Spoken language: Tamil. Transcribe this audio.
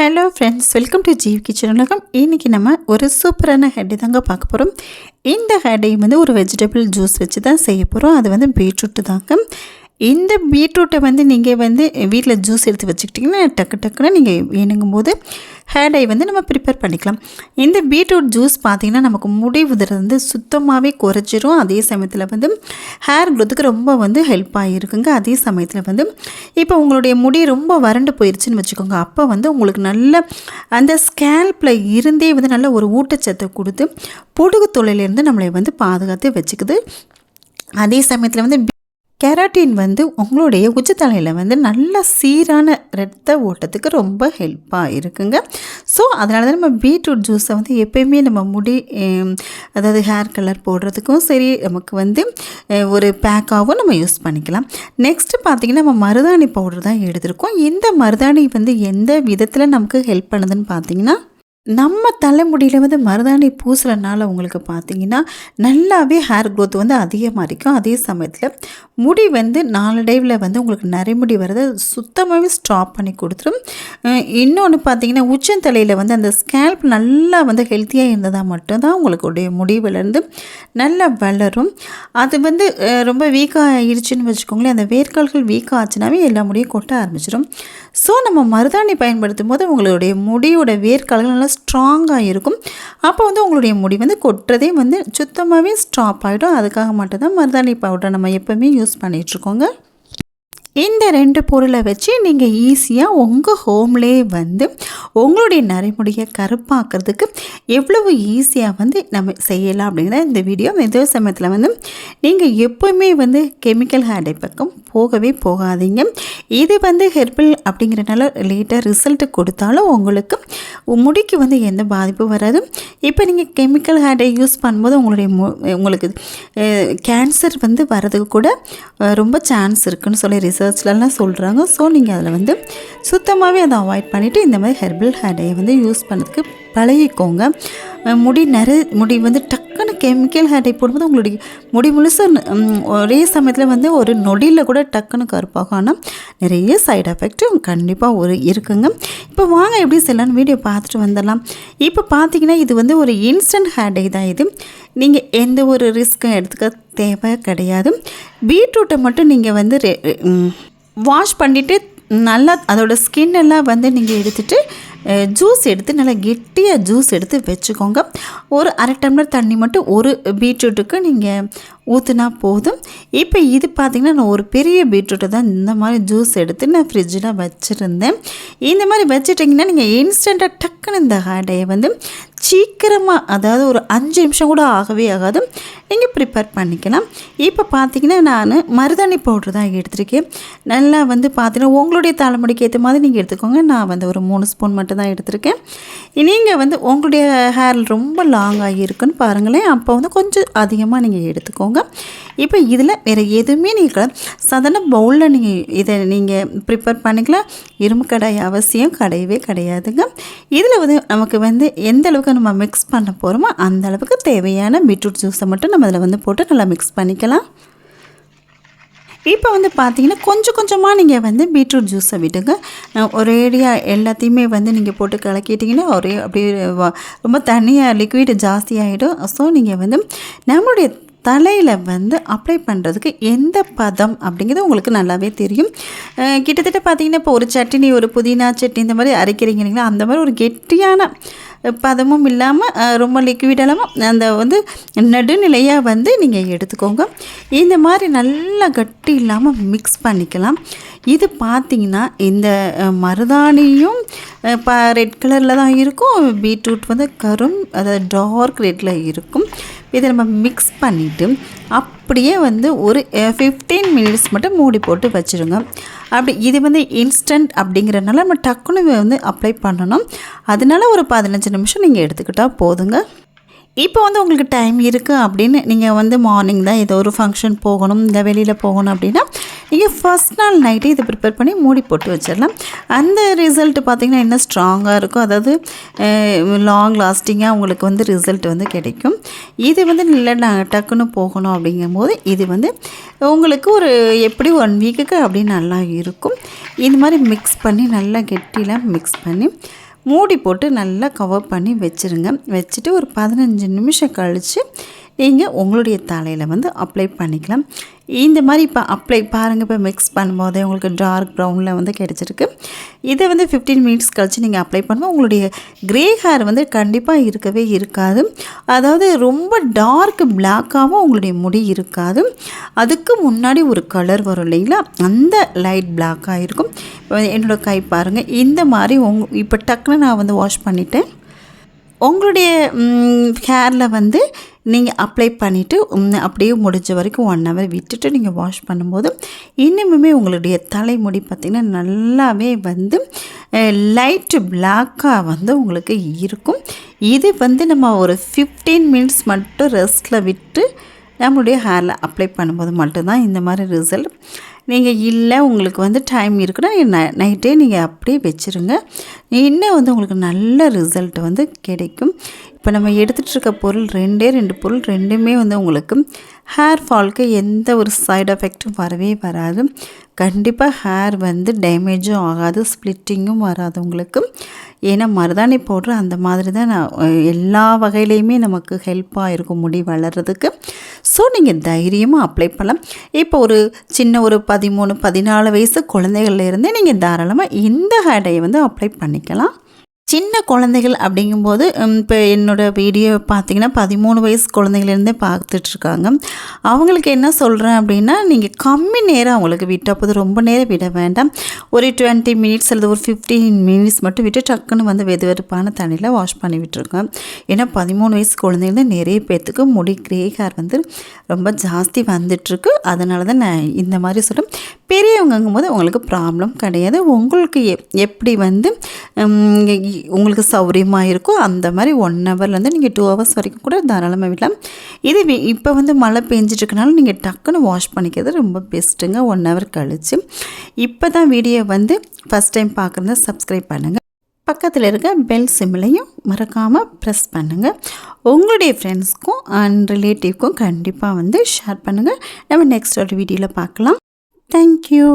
Hello friends welcome to Jeev kitchen உலகம். இன்றைக்கி நம்ம ஒரு சூப்பரான ஹெட்டை தாங்க பார்க்க போகிறோம் இந்த ஹெட்டை வந்து ஒரு வெஜிடபிள் ஜூஸ் வச்சு தான் செய்ய போகிறோம் அது வந்து பீட்ரூட்டு தாங்க. இந்த பீட்ரூட்டை வந்து நீங்கள் வந்து வீட்டில் ஜூஸ் எடுத்து வச்சுக்கிட்டிங்கன்னா டக்கு டக்குன்னு நீங்கள் வேணுங்கும் போது ஹேர் டை வந்து நம்ம ப்ரிப்பேர் பண்ணிக்கலாம். இந்த பீட்ரூட் ஜூஸ் பார்த்திங்கன்னா நமக்கு முடி உதிரது வந்து சுத்தமாகவே குறைச்சிரும் அதே சமயத்தில் வந்து ஹேர் க்ரோத்துக்கு ரொம்ப வந்து ஹெல்ப்பாக இருக்குங்க அதே சமயத்தில் வந்து இப்போ உங்களுடைய முடி ரொம்ப வறண்டு போயிடுச்சுன்னு வச்சுக்கோங்க. அப்போ வந்து உங்களுக்கு நல்ல அந்த ஸ்கேல்பில் இருந்தே வந்து நல்ல ஒரு ஊட்டச்சத்தை கொடுத்து பொடுகு தொழிலேருந்து நம்மளை வந்து பாதுகாத்து வச்சுக்குது. அதே சமயத்தில் வந்து கெராட்டின் வந்து உங்களுடைய உச்சத்தலையில் வந்து நல்ல சீரான ரத்த ஓட்டத்துக்கு ரொம்ப ஹெல்ப்பாக இருக்குங்க. ஸோ அதனால தான் நம்ம பீட்ரூட் ஜூஸை வந்து எப்போயுமே நம்ம முடி அதாவது ஹேர் கலர் போடுறதுக்கும் சரி நமக்கு வந்து ஒரு பேக்காகவும் நம்ம யூஸ் பண்ணிக்கலாம். நெக்ஸ்ட்டு பார்த்திங்கன்னா நம்ம மருதாணி பவுடர் தான் எடுத்திருக்கோம். இந்த மருதாணி வந்து எந்த விதத்தில் நமக்கு ஹெல்ப் பண்ணுதுன்னு பார்த்தீங்கன்னா நம்ம தலைமுடியில் வந்து மருதாணி பூசுறனால உங்களுக்கு பார்த்தீங்கன்னா நல்லாவே ஹேர் க்ரோத் வந்து அதிகமாக இருக்கும் அதே சமயத்தில் முடி வந்து நாளடைவில் வந்து உங்களுக்கு நரைமுடி வரதை சுத்தமாகவே ஸ்டாப் பண்ணி கொடுத்துரும். இன்னொன்று பார்த்தீங்கன்னா உச்சந்தலையில் வந்து அந்த ஸ்கேல்ப் நல்லா வந்து ஹெல்த்தியாக இருந்ததாக மட்டும்தான் உங்களுடைய முடி வளர்ந்து நல்லா வளரும். அது வந்து ரொம்ப வீக்காக ஆயிடுச்சுன்னு வச்சுக்கோங்களேன். அந்த வேர்க்கால்கள் வீக்காக ஆச்சுனாவே எல்லா முடியும் கொட்ட ஆரம்பிச்சிடும் ஸோ நம்ம மருதாணி பயன்படுத்தும் போது உங்களுடைய முடியோட வேர்க்கால்கள் நல்லா ஸ்ட்ராங்காக இருக்கும். அப்போ வந்து உங்களுடைய முடி வந்து கொட்டுறதே வந்து சுத்தமாகவே ஸ்டாப் ஆகிடும் அதுக்காக மட்டும்தான் மருதாணி பவுடர் நம்ம எப்போவுமே யூஸ் பண்ணிகிட்ருக்கோங்க இந்த ரெண்டு பொருளை வச்சு நீங்கள் ஈஸியாக உங்கள் ஹோம்லேயே வந்து உங்களுடைய நரைமுடியை கருப்பாக்குறதுக்கு எவ்வளவு ஈஸியாக வந்து நம்ம செய்யலாம் அப்படிங்கிற இந்த வீடியோ இதே சமயத்தில் வந்து நீங்கள் எப்போவுமே வந்து கெமிக்கல் ஹேடை பக்கம் போகவே போகாதீங்க. இது வந்து ஹெர்பல் அப்படிங்கிறனால லேட்டாக ரிசல்ட் கொடுத்தாலும் உங்களுக்கு முடிக்கு வந்து எந்த பாதிப்பும் வராது. இப்போ நீங்கள் கெமிக்கல் ஹேடை யூஸ் பண்ணும்போது உங்களுடைய மு உங்களுக்கு கேன்சர் வந்து வரதுக்கு கூட ரொம்ப சான்ஸ் இருக்குன்னு சொல்லி ரிசர்ச்லலாம் சொல்கிறாங்க ஸோ நீங்கள் அதில் வந்து சுத்தமாகவே அதை அவாய்ட் பண்ணிவிட்டு இந்த மாதிரி ஹெர்பல் ஹேடையை வந்து யூஸ் பண்ணதுக்கு பழகிக்கோங்க. முடி நிறைய முடி வந்து டக்குன்னு கெமிக்கல் ஹேடை போடும்போது உங்களுடைய முடி முழுசாக ஒரே சமயத்தில் வந்து ஒரு நொடியில் கூட டக்குன்னு கருப்பாகும். ஆனால் நிறைய சைடு எஃபெக்ட்டும் கண்டிப்பாக ஒரு இருக்குங்க. இப்போ வாங்க எப்படி செய்யலாம்னு வீடியோ பார்த்துட்டு வந்துடலாம். இப்போ பார்த்தீங்கன்னா இது வந்து ஒரு இன்ஸ்டன்ட் ஹேடை தான் இது. நீங்கள் எந்த ஒரு ரிஸ்க்கும் எடுத்துக்க தேவை கிடையாது. பீட்ரூட்டை மட்டும் நீங்கள் வந்து வாஷ் பண்ணிவிட்டு நல்லா அதோடய ஸ்கின் எல்லாம் வந்து நீங்கள் எடுத்துகிட்டு ஜூஸ் எடுத்து நல்லா கெட்டியாக ஜூஸ் எடுத்து வச்சுக்கோங்க. ஒரு அரை டம்ளர் தண்ணி மட்டும் ஒரு பீட்ரூட்டுக்கு நீங்கள் ஊற்றுனா போதும். இப்போ இது பார்த்திங்கன்னா நான் ஒரு பெரிய பீட்ரூட்டை தான் இந்த மாதிரி ஜூஸ் எடுத்து நான் ஃப்ரிட்ஜில் வச்சுருந்தேன். இந்த மாதிரி வச்சுட்டிங்கன்னா நீங்கள் இன்ஸ்டண்ட்டாக டக்குன்னு இந்த ஹேடையை வந்து சீக்கிரமாக அதாவது ஒரு அஞ்சு நிமிஷம் கூட ஆகவே ஆகாது. நீங்கள் ப்ரிப்பேர் பண்ணிக்கலாம். இப்போ பார்த்தீங்கன்னா நான் மருதாணி பவுட்ரு தான் எடுத்திருக்கேன். நல்லா வந்து பார்த்தீங்கன்னா உங்களுடைய தலைமுடிக்கு ஏற்ற மாதிரி நீங்கள் எடுத்துக்கோங்க. நான் வந்து ஒரு மூணு ஸ்பூன் மட்டும் தான் எடுத்திருக்கேன். நீங்கள் வந்து உங்களுடைய ஹேர் ரொம்ப லாங்காக இருக்குன்னு பாருங்களேன். அப்போ வந்து கொஞ்சம் அதிகமாக நீங்கள் எடுத்துக்கோங்க. இப்போ இதில் வேறு எதுவுமே நீங்கள் சாதாரண பவுலில் நீங்கள் இதை நீங்கள் ப்ரிப்பேர் பண்ணிக்கலாம். இரும்பு கடாய் அவசியம் கிடையவே கிடையாதுங்க. இதில் வந்து நமக்கு வந்து எந்த அளவுக்கு நம்ம மிக்ஸ் பண்ண போகிறோமோ அந்த அளவுக்கு தேவையான பீட்ரூட் ஜூஸை மட்டும் நம்ம அதில் வந்து போட்டு நல்லா மிக்ஸ் பண்ணிக்கலாம். இப்போ வந்து பார்த்தீங்கன்னா கொஞ்சம் கொஞ்சமாக நீங்கள் வந்து பீட்ரூட் ஜூஸை விடுங்க. அஹ் ஒரேடியாக எல்லாத்தையுமே வந்து நீங்கள் போட்டு கலக்கிட்டிங்கன்னா ஒரே அப்படியே ரொம்ப தண்ணியாக லிக்விட் ஜாஸ்தியாகிடும் ஸோ நீங்கள் வந்து நம்மளுடைய தலையில் வந்து அப்ளை பண்ணுறதுக்கு எந்த பதம் அப்படிங்கிறது உங்களுக்கு நல்லாவே தெரியும். கிட்டத்தட்ட பார்த்தீங்கன்னா இப்போ ஒரு சட்னி ஒரு புதினா சட்னி இந்த மாதிரி அரைக்கிறீங்க இல்லைங்களா அந்த மாதிரி ஒரு கெட்டியான பதமும் இல்லாமல் ரொம்ப லிக்விட் இல்லாமல் அந்த வந்து நடுநிலையாக வந்து நீங்கள் எடுத்துக்கோங்க. இந்த மாதிரி நல்லா கட்டி இல்லாமல் மிக்ஸ் பண்ணிக்கலாம். இது பார்த்தீங்கன்னா இந்த மருதாணியும் இப்போ ரெட் கலரில் தான் இருக்கும். பீட்ரூட் வந்து கரும் அதாவது டார்க் ரெட்டில் இருக்கும். இதை நம்ம மிக்ஸ் பண்ணிவிட்டு அப்படியே வந்து ஒரு ஃபிஃப்டீன் மினிட்ஸ் மட்டும் மூடி போட்டு வச்சுருங்க. அப்படி இது வந்து இன்ஸ்டன்ட் அப்படிங்கிறனால நம்ம டக்குன்னு வந்து அப்ளை பண்ணணும். அதனால ஒரு பதினஞ்சு நிமிஷம் நீங்கள் எடுத்துக்கிட்டால் போதுங்க. இப்போ வந்து உங்களுக்கு டைம் இருக்குது அப்படின்னு நீங்கள் வந்து மார்னிங் தான் ஏதோ ஒரு ஃபங்க்ஷன் போகணும் இல்லை வெளியில் போகணும் அப்படின்னா நீங்கள் ஃபஸ்ட் நாள் நைட்டே இதை ப்ரிப்பேர் பண்ணி மூடி போட்டு வச்சிடலாம். அந்த ரிசல்ட் பார்த்திங்கன்னா என்ன ஸ்ட்ராங்காக இருக்கும் அதாவது லாங் லாஸ்டிங்காக உங்களுக்கு வந்து ரிசல்ட் வந்து கிடைக்கும். இது வந்து இல்லை நான் டக்குன்னு போகணும் அப்படிங்கும்போது இது வந்து உங்களுக்கு ஒரு எப்படி ஒன் வீக்குக்கு அப்படி நல்லா இருக்கும். இது மாதிரி மிக்ஸ் பண்ணி நல்லா கெட்டியில் மிக்ஸ் பண்ணி மூடி போட்டு நல்லா கவர் பண்ணி வச்சுருங்க. வச்சுட்டு ஒரு பதினஞ்சு நிமிஷம் கழித்து நீங்கள் உங்களுடைய தலையில் வந்து அப்ளை பண்ணிக்கலாம். இந்த மாதிரி இப்போ அப்ளை பாருங்கள் இப்போ மிக்ஸ் பண்ணும்போதே உங்களுக்கு டார்க் ப்ரௌனில் வந்து கிடச்சிருக்கு. இதை வந்து ஃபிஃப்டீன் மினிட்ஸ் கழித்து நீங்கள் அப்ளை பண்ணும்போது உங்களுடைய க்ரே ஹேர் வந்து கண்டிப்பாக இருக்கவே இருக்காது. அதாவது ரொம்ப டார்க் பிளாக்காகவும் உங்களுடைய முடி இருக்காது. அதுக்கு முன்னாடி ஒரு கலர் வரும் இல்லைங்களா? அந்த லைட் பிளாக்காக இருக்கும். இப்போ என்னோடய கை பாருங்கள் இந்த மாதிரி உங் இப்போ டக்குன்னு நான் வந்து வாஷ் பண்ணிட்டேன். உங்களுடைய ஹேரில் வந்து நீங்கள் அப்ளை பண்ணிவிட்டு அப்படியே முடிஞ்ச வரைக்கும் ஒன் ஹவர் விட்டுட்டு நீங்கள் வாஷ் பண்ணும்போது இன்னுமுமே உங்களுடைய தலைமுடி பார்த்திங்கன்னா நல்லாவே வந்து லைட்டு பிளாக்காக வந்து உங்களுக்கு இருக்கும். இது வந்து நம்ம ஒரு ஃபிஃப்டீன் மினிட்ஸ் மட்டும் ரெஸ்ட்டில் விட்டு நம்மளுடைய ஹேரில் அப்ளை பண்ணும்போது மட்டும்தான் இந்த மாதிரி ரிசல்ட் நீங்கள் இல்லை உங்களுக்கு வந்து டைம் இருக்குன்னா நை நைட்டே நீங்கள் அப்படியே வச்சுருங்க. இன்னும் வந்து உங்களுக்கு நல்ல ரிசல்ட் வந்து கிடைக்கும். இப்போ நம்ம எடுத்துகிட்ருக்க பொருள் ரெண்டே ரெண்டு பொருள் ரெண்டுமே வந்து உங்களுக்கு ஹேர் ஃபால்க்கு எந்த ஒரு சைடு எஃபெக்ட்டும் வரவே வராது. கண்டிப்பாக ஹேர் வந்து டேமேஜும் ஆகாது ஸ்ப்ளிட்டிங்கும் வராது உங்களுக்கு. ஏன்னா மருதாணி பவுட்ரு அந்த மாதிரி தான் நான் எல்லா வகையிலையுமே நமக்கு ஹெல்ப்பாக இருக்கும் முடி வளர்கிறதுக்கு ஸோ நீங்கள் தைரியமாக அப்ளை பண்ணலாம். இப்போ ஒரு சின்ன ஒரு பதிமூணு பதினாலு வயசு குழந்தைகள்லேருந்தே நீங்கள் தாராளமாக இந்த ஹேடையை வந்து அப்ளை பண்ணிக்கலாம். சின்ன குழந்தைகள் அப்படிங்கும்போது இப்போ என்னோடய வீடியோ பார்த்திங்கன்னா பதிமூணு வயசு குழந்தைங்கள்லேருந்தே பார்த்துட்ருக்காங்க அவங்களுக்கு என்ன சொல்கிறேன் அப்படின்னா நீங்கள் கம்மி நேரம் அவங்களுக்கு விட்டால் போது ரொம்ப நேரம் விட வேண்டாம். ஒரு டுவெண்ட்டி மினிட்ஸ் அல்லது ஒரு ஃபிஃப்டீன் மினிட்ஸ் மட்டும் விட்டு டக்குன்னு வந்து வெது வெறுப்பான தண்ணியில் வாஷ் பண்ணி விட்டுருக்கேன் ஏன்னா பதிமூணு வயசு குழந்தைங்க நிறைய பேர்த்துக்கு முடி கிரே ஹேர் வந்து ரொம்ப ஜாஸ்தி வந்துட்டுருக்கு அதனால தான் நான் இந்த மாதிரி சொல்கிறேன் பெரியவங்கங்கும் போது உங்களுக்கு ப்ராப்ளம் கிடையாது. உங்களுக்கு எப்படி வந்து உங்களுக்கு சௌரியமாக இருக்கும் அந்த மாதிரி ஒன் ஹவர்லேருந்து நீங்கள் டூ ஹவர்ஸ் வரைக்கும் கூட தாராளமாக விடலாம் இது இப்போ வந்து மழை பெஞ்சிட்ருக்கனால நீங்கள் டக்குன்னு வாஷ் பண்ணிக்கிறது ரொம்ப பெஸ்ட்டுங்க ஒன் ஹவர் கழித்து இப்போ தான் வீடியோ வந்து ஃபஸ்ட் டைம் பார்க்குறத சப்ஸ்கிரைப் பண்ணுங்கள் பக்கத்தில் இருக்க பெல் சிம்லையும் மறக்காமல் ப்ரெஸ் பண்ணுங்கள் உங்களுடைய ஃப்ரெண்ட்ஸ்க்கும் அண்ட் ரிலேட்டிவ்க்கும் கண்டிப்பாக வந்து ஷேர் பண்ணுங்கள் நம்ம நெக்ஸ்ட் ஒரு வீடியோவில் பார்க்கலாம் தேங்க்யூ